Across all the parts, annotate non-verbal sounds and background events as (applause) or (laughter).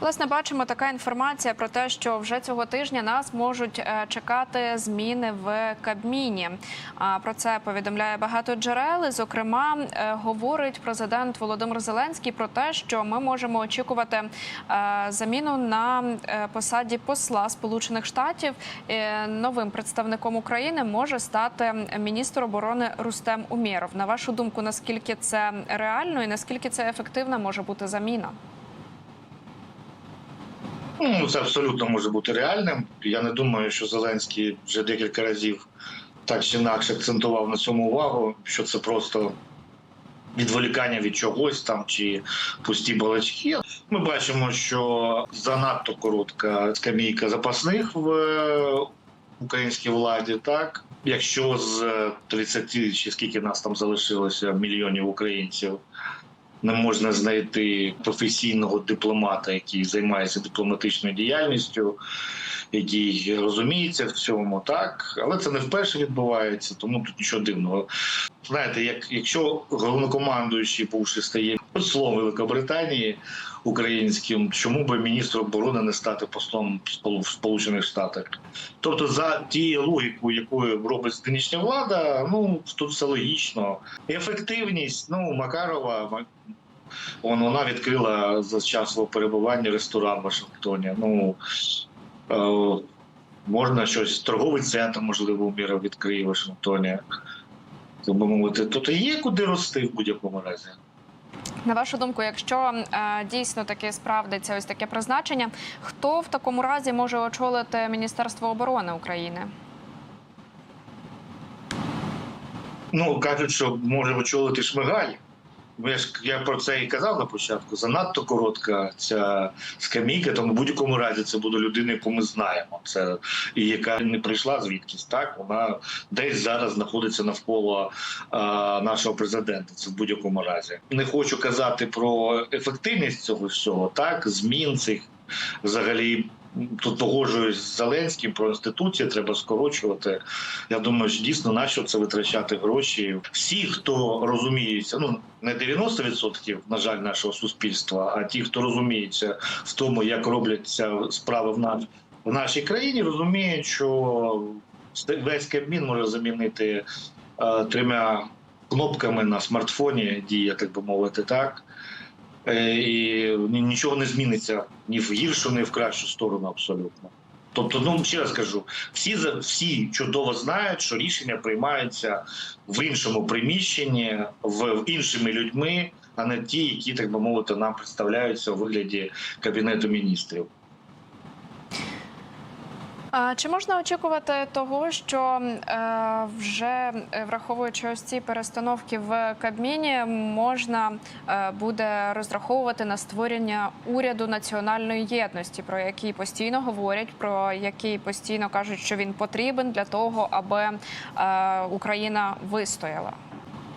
Власне, бачимо така інформація про те, що вже цього тижня нас можуть е, чекати зміни в Кабміні. Про це повідомляє багато джерел. Зокрема, е, говорить президент Володимир Зеленський про те, що ми можемо очікувати е, заміну на посаді посла Сполучених Штатів. Новим представником України може стати міністр оборони Рустем Умєров. На вашу думку, наскільки це реально і наскільки це ефективна може бути заміна? Ну, це абсолютно може бути реальним. Я не думаю, що Зеленський вже декілька разів так чи інакше акцентував на цьому увагу, що це просто відволікання від чогось там чи пусті балачки. Ми бачимо, що занадто коротка скамійка запасних в е, українській владі, так. Якщо з 30 чи скільки нас там залишилося мільйонів українців, не можна знайти професійного дипломата, який займається дипломатичною діяльністю, який розуміється в цьому, так але це не вперше відбувається, тому тут нічого дивного. Знаєте, як якщо головнокомандуючий бувши стає послом Великобританії українським, чому би міністр оборони не стати послом в Сполучених Штатах? Тобто, за тією логікою, якою робить нинішня влада, ну тут все логічно. Ефективність, ну Макарова. Вон, вона відкрила за час свого перебування ресторан в Вашингтоні. Ну е, можна щось, торговий центр, можливо, Уміра відкриє в Вашингтоні. Би мовити, тут і є куди рости в будь-якому разі. На вашу думку, якщо е, дійсно таки справдиться ось таке призначення, хто в такому разі може очолити Міністерство оборони України? Ну кажуть, що може очолити Шмигаль. Я ж я про це і казав на початку. Занадто коротка ця скамійка, тому в будь-якому разі це буде людина, яку ми знаємо. Це і яка не прийшла звідкись. Так вона десь зараз знаходиться навколо а, нашого президента. Це в будь-якому разі. Не хочу казати про ефективність цього всього, так змін цих взагалі. Тут погоджуюсь з Зеленським про інституції, треба скорочувати. Я думаю, що дійсно на що це витрачати гроші. Всі, хто розуміється, ну не 90%, на жаль, нашого суспільства, а ті, хто розуміється в тому, як робляться справи в нас в нашій країні, розуміють, що весь Кабмін може замінити е, трьома кнопками на смартфоні, дія, так би мовити, так. Е, і нічого не зміниться ні в гіршу, ні в кращу сторону абсолютно. Тобто, ну ще раз кажу, всі всі чудово знають, що рішення приймаються в іншому приміщенні, в іншими людьми, а не ті, які так би мовити, нам представляються у вигляді кабінету міністрів. А Чи можна очікувати того, що е, вже е, враховуючи ось ці перестановки в Кабміні, можна е, буде розраховувати на створення уряду національної єдності, про який постійно говорять, про який постійно кажуть, що він потрібен для того, аби Україна вистояла?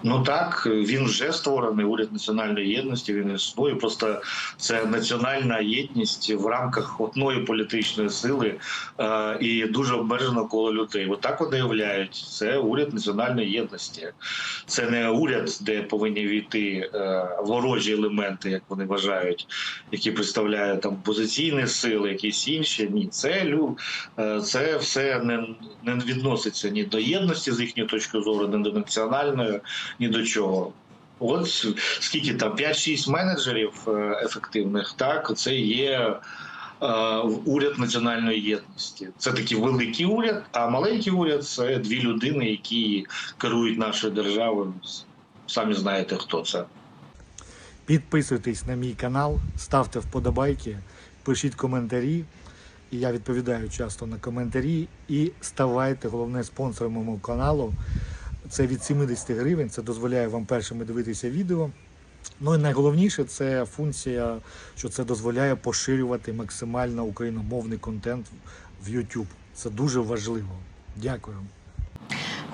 Ну так, він вже створений уряд національної єдності. Він існує. Просто це національна єдність в рамках одної політичної сили е, і дуже обмежено коло людей. От так вони являють. Це уряд національної єдності. Це не уряд, де повинні війти е, ворожі елементи, як вони вважають, які представляють там позиційні сили, якісь інші. Ні, це лю е, це все не, не відноситься ні до єдності з їхньої точки зору, ні до національної ні до чого. От скільки там 5-6 менеджерів е, ефективних, так це є е, уряд національної єдності. Це такий великий уряд, а маленький уряд це дві людини, які керують нашою державою. Самі знаєте, хто це. Підписуйтесь на мій канал, ставте вподобайки, пишіть коментарі. І я відповідаю часто на коментарі. І ставайте головне спонсором мого каналу. Це від 70 гривень. Це дозволяє вам першими дивитися відео. Ну і найголовніше це функція, що це дозволяє поширювати максимально україномовний контент в YouTube. Це дуже важливо. Дякую.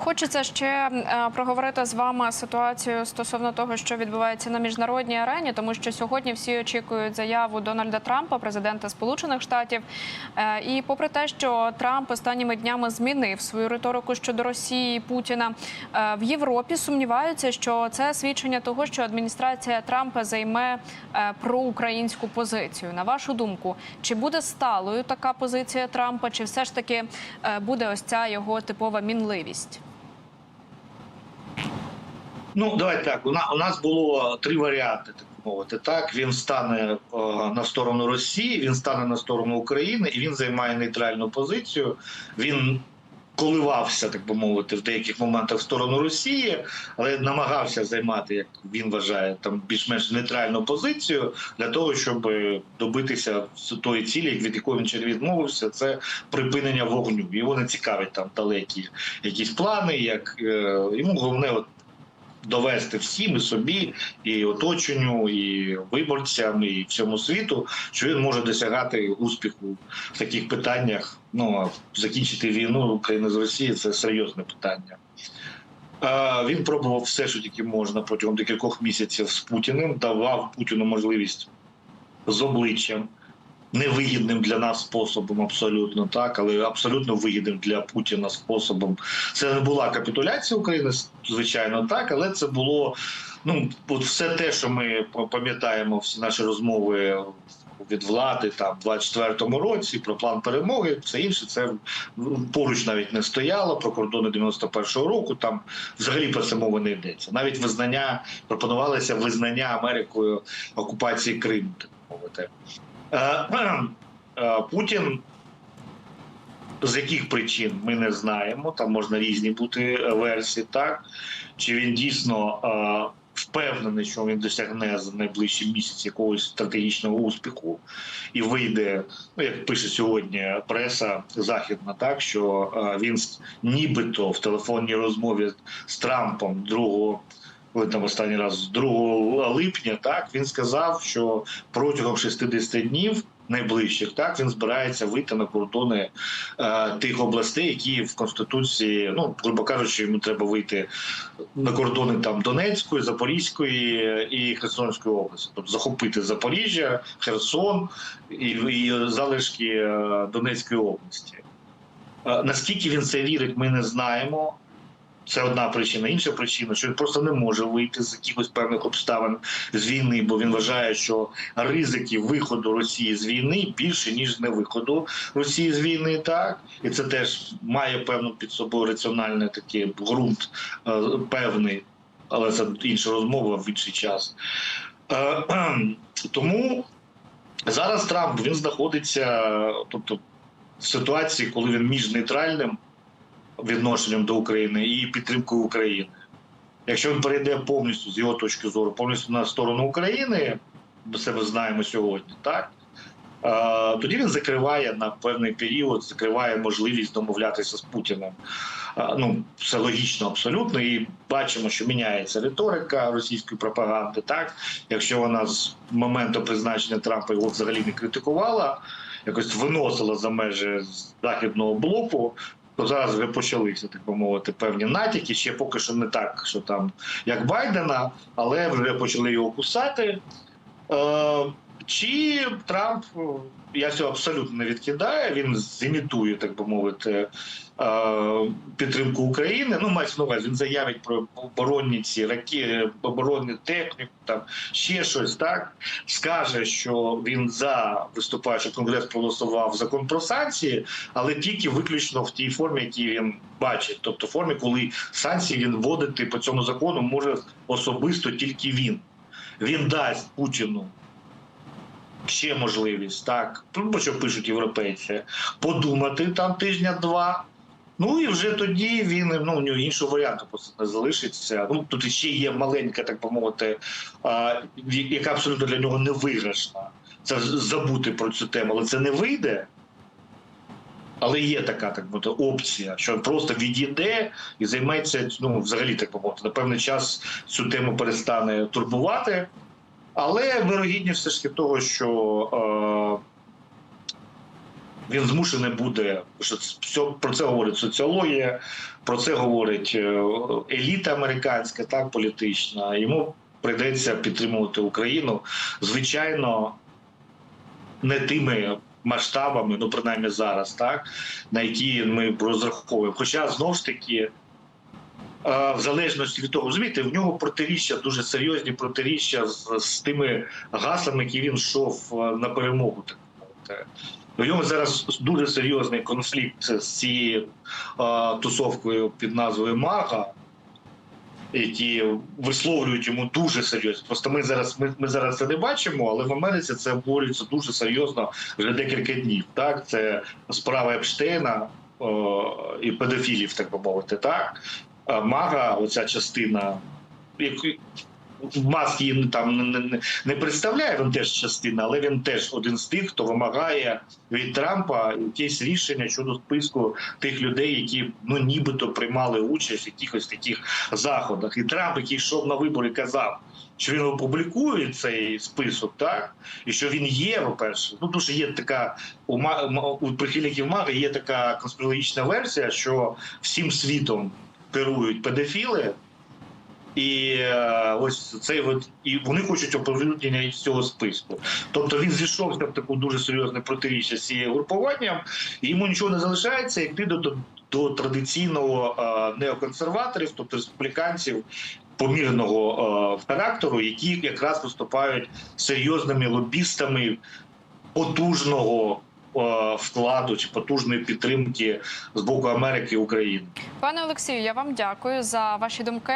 Хочеться ще е, проговорити з вами ситуацію стосовно того, що відбувається на міжнародній арені, тому що сьогодні всі очікують заяву Дональда Трампа, президента Сполучених Штатів. Е, І попри те, що Трамп останніми днями змінив свою риторику щодо Росії і Путіна, е, в Європі сумніваються, що це свідчення того, що адміністрація Трампа займе проукраїнську позицію. На вашу думку, чи буде сталою така позиція Трампа, чи все ж таки буде ось ця його типова мінливість? Ну, давайте так. У нас, було три варіанти, так мовити. Так, він стане е, на сторону Росії, він стане на сторону України і він займає нейтральну позицію. Він коливався, так би мовити, в деяких моментах в сторону Росії, але намагався займати, як він вважає, там більш-менш нейтральну позицію для того, щоб добитися тої цілі, від якої він відмовився, це припинення вогню. Його не цікавить там далекі якісь плани, як е, йому головне от довести всім і собі, і оточенню, і виборцям, і всьому світу, що він може досягати успіху в таких питаннях. Ну а закінчити війну України з Росією це серйозне питання. Він пробував все, що тільки можна протягом декількох місяців з Путіним, давав Путіну можливість з обличчям. Невигідним для нас способом, абсолютно так, але абсолютно вигідним для Путіна способом. Це не була капітуляція України, звичайно, так, але це було ну от все те, що ми пам'ятаємо, всі наші розмови від влади там в 24-му році про план перемоги, все інше це поруч навіть не стояло про кордони 91-го року. Там взагалі про це мови не йдеться. Навіть визнання пропонувалося визнання Америкою окупації Криму, так мовити. Е, (clears throat) е, Путін. З яких причин ми не знаємо, там можна різні бути версії, так чи він дійсно е, впевнений, що він досягне за найближчі місяці якогось стратегічного успіху і вийде, ну як пише сьогодні преса західна, так що він нібито в телефонній розмові з Трампом 2 там останній раз 2 липня, так він сказав, що протягом 60 днів найближчих так він збирається вийти на кордони е, тих областей, які в конституції, ну грубо кажучи, йому треба вийти на кордони там Донецької, Запорізької і Херсонської області, тобто захопити Запоріжжя, Херсон і, і залишки е, Донецької області. Е, Наскільки він це вірить, ми не знаємо. Це одна причина. Інша причина, що він просто не може вийти з якихось певних обставин з війни, бо він вважає, що ризики виходу Росії з війни більше ніж не виходу Росії з війни. Так і це теж має певну під собою раціональний такий ґрунт е, певний, але це інша розмова в інший час. Е, тому зараз Трамп він знаходиться, тобто в ситуації, коли він між нейтральним відношенням до України і підтримкою України. Якщо він перейде повністю з його точки зору, повністю на сторону України, ми себе знаємо сьогодні, так тоді він закриває на певний період, закриває можливість домовлятися з Путіним. Ну, це логічно абсолютно, і бачимо, що міняється риторика російської пропаганди. Так, якщо вона з моменту призначення Трампа його взагалі не критикувала, якось виносила за межі західного блоку, то зараз вже почалися, так би мовити, певні натяки. Ще поки що не так, що там як Байдена, але вже почали його кусати. Е, чи Трамп, я цього абсолютно не відкидаю, він зімітує, так би мовити, е, підтримку України. Ну, мається на увазі, він заявить про оборонні ці раки, оборонну техніку, там ще щось так. Скаже, що він за виступає, що Конгрес проголосував закон про санкції, але тільки виключно в тій формі, які він бачить, тобто формі, коли санкції він вводити по цьому закону може особисто тільки він. Він дасть Путіну ще можливість, так, ну, про що пишуть європейці, подумати там тижня-два. Ну і вже тоді він ну у нього іншого варіанту просто не залишиться. Ну тут ще є маленька, так би мовити, а, яка абсолютно для нього не виграшна. Це забути про цю тему, але це не вийде. Але є така так мовити, опція, що просто відійде і займеться, ну взагалі так би мовити, на певний час цю тему перестане турбувати. Але вирогідність все ж таки того, що е, Він змушений буде, що це- про це говорить соціологія, про це говорить е, еліта американська, так політична. Йому прийдеться підтримувати Україну. Звичайно, не тими масштабами, ну принаймні зараз, так на які ми розраховуємо. Хоча знову ж таки. В залежності від того, розумієте, в нього протиріччя дуже серйозні протиріччя з, з тими гаслами, які він йшов е, на перемогу. У нього зараз дуже серйозний конфлікт з цією тусовкою під назвою Мага, які висловлюють йому дуже серйозно. Просто ми зараз ми, ми зараз це не бачимо, але в Америці це обговорюється дуже серйозно вже декілька днів. Так, це справа Епштейна і педофілів, так би мовити. Так, мага, оця частина, яку Маск її там не, представляє, він теж частина, але він теж один з тих, хто вимагає від Трампа якесь рішення щодо списку тих людей, які ну нібито приймали участь в якихось таких заходах. І Трамп, який йшов на вибори, казав, що він опублікує цей список, так і що він є, по-перше. Ну тому що є така у у прихильників маги є така конспірологічна версія, що всім світом керують педофіли. І е, ось цей от і вони хочуть оприлюднення із цього списку. Тобто він зійшовся в таку дуже серйозне протиріччя з цією групуванням, і йому нічого не залишається, йти до, до, традиційного е, неоконсерваторів, тобто республіканців помірного е, характеру, які якраз виступають серйозними лобістами потужного вкладу чи потужної підтримки з боку Америки і України. Пане Олексію, я вам дякую за ваші думки.